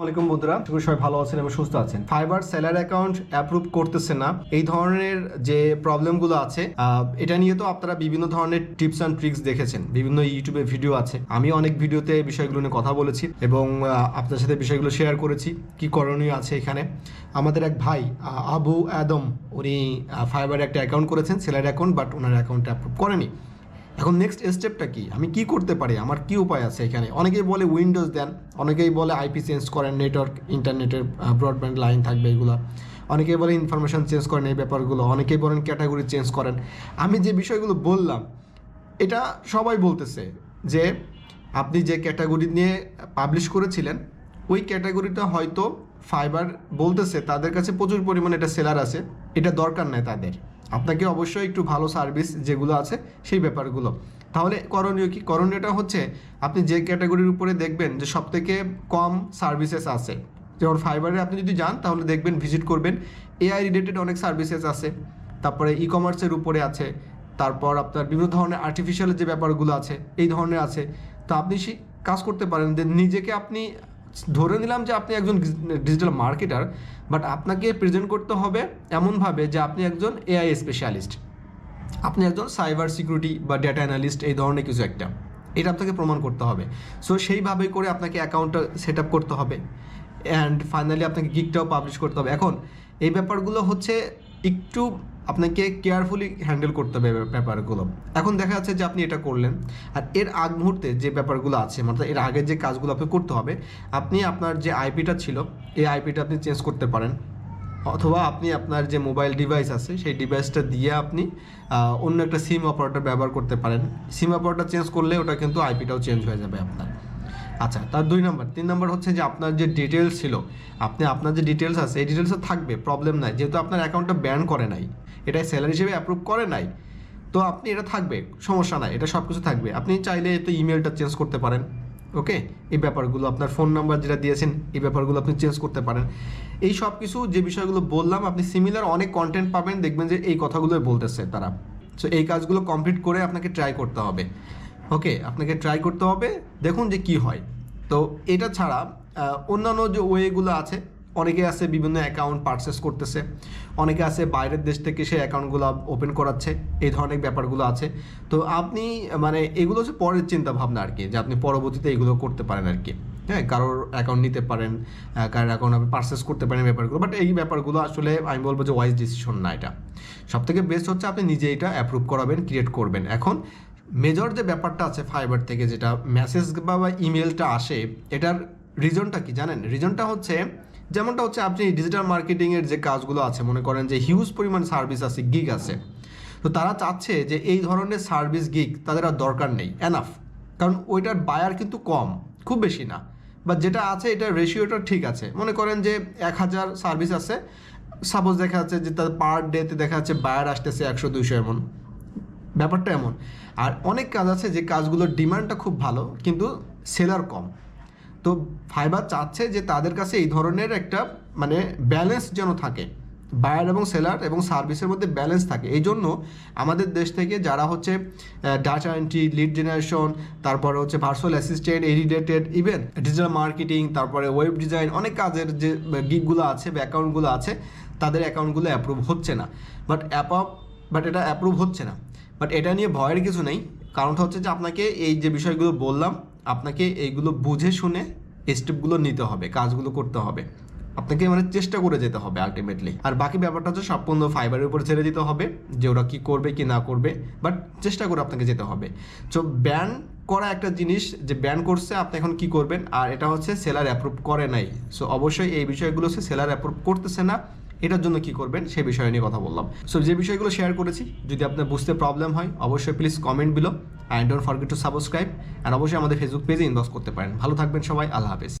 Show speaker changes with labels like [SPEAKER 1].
[SPEAKER 1] আসসালামাইকুম বন্ধুরা। করি সবাই ভালো আছেন এবং সুস্থ আছেন। ফাইবার সেলার অ্যাকাউন্ট অ্যাপ্রুভ করতেছে না। এই ধরনের যে প্রবলেমগুলো আছে এটা নিয়ে তো আপনারা বিভিন্ন ধরনের টিপস অ্যান্ড ট্রিক্স দেখেছেন। বিভিন্ন ইউটিউবে ভিডিও আছে। আমি অনেক ভিডিওতে বিষয়গুলো নিয়ে কথা বলেছি এবং আপনার সাথে বিষয়গুলো শেয়ার করেছি, কি করণীয় আছে এখানে। আমাদের এক ভাই আবু আদম, উনি ফাইবার একটা অ্যাকাউন্ট করেছেন সেলার অ্যাকাউন্ট বাট ওনার অ্যাকাউন্টটা অ্যাপ্রুভ করেনি। এখন নেক্সট স্টেপটা কি? আমি কি করতে পারি? আমার কি উপায় আছে এখানে? অনেকেই বলে উইন্ডোজ দেন, অনেকেই বলে আইপি চেঞ্জ করেন নেটওয়ার্ক ইন্টারনেটের ব্রডব্যান্ড লাইন থাকবে এগুলো। অনেকেই বলে ইনফরমেশন চেঞ্জ করেন এই ব্যাপারগুলো, অনেকেই বলেন ক্যাটাগরি চেঞ্জ করেন। আমি যে বিষয়গুলো বললাম, এটা সবাই বলতেছে যে আপনি যে ক্যাটাগরি নিয়ে পাবলিশ করেছিলেন, ওই ক্যাটাগরিটা হয়তো ফাইবার বলতেছে, তাদের কাছে প্রচুর পরিমাণে এটা সেলার আছে, এটা দরকার নাই তাদের। আপনাকে অবশ্যই একটু ভালো সার্ভিস যেগুলো আছে সেই ব্যাপারগুলো। তাহলে করণীয় কি? করণীয়টা হচ্ছে আপনি যে ক্যাটাগরির উপরে দেখবেন যে সব থেকে কম সার্ভিসেস আছে, যেমন ফাইবারে আপনি যদি যান তাহলে দেখবেন ভিজিট করবেন এআই রিলেটেড অনেক সার্ভিসেস আছে, তারপরে ই কমার্সের উপরে আছে, তারপর আপনার বিভিন্ন ধরনের আর্টিফিশিয়াল যে ব্যাপারগুলো আছে, এই ধরনের আছে। তো আপনি সেই কাজ করতে পারেন যে নিজেকে আপনি ধরে নিলাম যে আপনি একজন ডিজিটাল মার্কেটার বাট আপনাকে প্রেজেন্ট করতে হবে এমনভাবে যে আপনি একজন এআই স্পেশালিস্ট আপনি একজন সাইবার সিকিউরিটি বা ডেটা অ্যানালিস্ট এই ধরনের কিছু একটা। এটা আপনাকে প্রমাণ করতে হবে। সো সেইভাবে করে আপনাকে অ্যাকাউন্টটা সেট আপ করতে হবে। অ্যান্ড ফাইনালি আপনাকে গিকটাও পাবলিশ করতে হবে। এখন, এই ব্যাপারগুলো হচ্ছে একটু আপনাকে কেয়ারফুলি হ্যান্ডেল করতে হবে ব্যাপার- ব্যাপারগুলো। এখন দেখা যাচ্ছে যে আপনি এটা করলেন, আর এর আগ মুহূর্তে যে ব্যাপারগুলো আছে মানে এর আগে যে কাজগুলো আপনি করতে হবে, আপনি আপনার যে আইপিটা ছিল, এই আইপিটা আপনি চেঞ্জ করতে পারেন। অথবা আপনি আপনার যে মোবাইল ডিভাইস আছে, সেই ডিভাইসটা দিয়ে আপনি অন্য একটা সিম অপারেটর ব্যবহার করতে পারেন। সিম অপারেটর চেঞ্জ করলে ওটা কিন্তু আইপিটাও চেঞ্জ হয়ে যাবে আপনার। আচ্ছা তার দুই নম্বর। তিন নম্বর হচ্ছে যে আপনার যে ডিটেলস ছিল, আপনি, আপনার যে ডিটেলস আছে, এই ডিটেলসও থাকবে প্রবলেম নাই। যেহেতু আপনার অ্যাকাউন্টটা ব্যান করে নাই এটা স্যালারি হিসেবে অ্যাপ্রুভ করে নাই, তো আপনি এটা থাকবে, সমস্যা নাই, এটা সব কিছু থাকবে। আপনি চাইলে তো ইমেলটা চেঞ্জ করতে পারেন ওকে এই ব্যাপারগুলো, আপনার ফোন নাম্বার যেটা দিয়েছেন, এই ব্যাপারগুলো আপনি চেঞ্জ করতে পারেন। এই সব কিছু যে বিষয়গুলো বললাম, আপনি সিমিলার অনেক কন্টেন্ট পাবেন, দেখবেন যে এই কথাগুলোই বলতেছে তারা। সো এই কাজগুলো কমপ্লিট করে আপনাকে ট্রাই করতে হবে। ওকে আপনাকে ট্রাই করতে হবে, দেখুন যে কি হয়। তো এটা ছাড়া অন্যান্য যে ওয়েগুলো আছে, অনেকে আছে বিভিন্ন অ্যাকাউন্ট পারচেস করতেছে, অনেকে আছে বাইরের দেশ থেকে সেই অ্যাকাউন্টগুলো ওপেন করাচ্ছে, এই ধরনের ব্যাপারগুলো আছে। তো আপনি মানে এগুলো হচ্ছে পরের চিন্তা ভাবনা আর কি, যে আপনি পরবর্তীতে এগুলো করতে পারেন আর কি। হ্যাঁ কারোর অ্যাকাউন্ট নিতে পারেন কারোর অ্যাকাউন্ট আপনি পারচেস করতে পারেন ব্যাপারগুলো বাট এই ব্যাপারগুলো আসলে আমি বলব যে ওয়াইজ ডিসিশন না এটা। সব থেকে বেস্ট হচ্ছে আপনি নিজে এটা অ্যাপ্রুভ করাবেন ক্রিয়েট করবেন। এখন মেজর যে ব্যাপারটা আছে ফাইবার থেকে, যেটা মেসেজ বা ইমেলটা আসে, এটার রিজনটা কি জানেন? রিজনটা হচ্ছে, যেমনটা হচ্ছে আপনি ডিজিটাল মার্কেটিংয়ের যে কাজগুলো আছে, মনে করেন যে হিউজ পরিমাণ সার্ভিস আছে গিগ আছে। তো তারা চাচ্ছে যে এই ধরনের সার্ভিস গিগ তাদের আর দরকার নেই এনাফ কারণ ওইটার বায়ার কিন্তু কম, খুব বেশি না। বা যেটা আছে এটার রেশিওটা ঠিক আছে। মনে করেন যে এক হাজার সার্ভিস আছে সাপোজ দেখা যাচ্ছে যে তার পার ডেতে দেখা যাচ্ছে বায়ার আসতেছে একশো দুইশো এমন। ব্যাপারটা এমন। আর অনেক কাজ আছে যে কাজগুলোর ডিমান্ডটা খুব ভালো, কিন্তু সেলার কম। তো ফাইবার চাচ্ছে যে তাদের কাছে এই ধরনের একটা মানে ব্যালেন্স যেন থাকে বায়ার এবং সেলার এবং সার্ভিসের মধ্যে ব্যালেন্স থাকে। এই জন্য আমাদের দেশ থেকে যারা হচ্ছে ডাটা এন্ট্রি লিড জেনারেশন তারপরে হচ্ছে ভার্চুয়াল অ্যাসিস্ট্যান্ট এই রিলেটেড ইভেন ডিজিটাল মার্কেটিং তারপরে ওয়েব ডিজাইন অনেক কাজের যে গিকগুলো আছে বা অ্যাকাউন্টগুলো আছে, তাদের অ্যাকাউন্টগুলো অ্যাপ্রুভ হচ্ছে না। বাট অ্যাপ বাট এটা অ্যাপ্রুভ হচ্ছে না। বাট এটা নিয়ে ভয়ের কিছু নেই। কারণটা হচ্ছে যে আপনাকে এই যে বিষয়গুলো বললাম, আপনাকে এইগুলো বুঝে শুনে স্টেপগুলো নিতে হবে, কাজগুলো করতে হবে। আপনাকে মানে চেষ্টা করে যেতে হবে আলটিমেটলি আর বাকি ব্যাপারটা হচ্ছে সম্পূর্ণ ফাইবারের উপর ছেড়ে দিতে হবে, যে ওরা কী করবে, কি না করবে। বাট চেষ্টা করে আপনাকে যেতে হবে। তো ব্যান করা একটা জিনিস, যে ব্যান করছে, আপনি এখন কি করবেন? আর এটা হচ্ছে সেলার অ্যাপ্রুভ করে নাই। সো অবশ্যই এই বিষয়গুলো হচ্ছে সেলার অ্যাপ্রুভ করতেছে না। এটার জন্য কি করবেন সে বিষয় নিয়ে কথা বললাম। সো যে বিষয়গুলো শেয়ার করেছি, যদি আপনার বুঝতে প্রবলেম হয়, অবশ্যই please comment below and don't forget to subscribe and অবশ্যই আমাদের ফেসবুক পেজে ইনবক্স করতে পারেন। ভালো থাকবেন সবাই, আল্লাহ হাফেজ।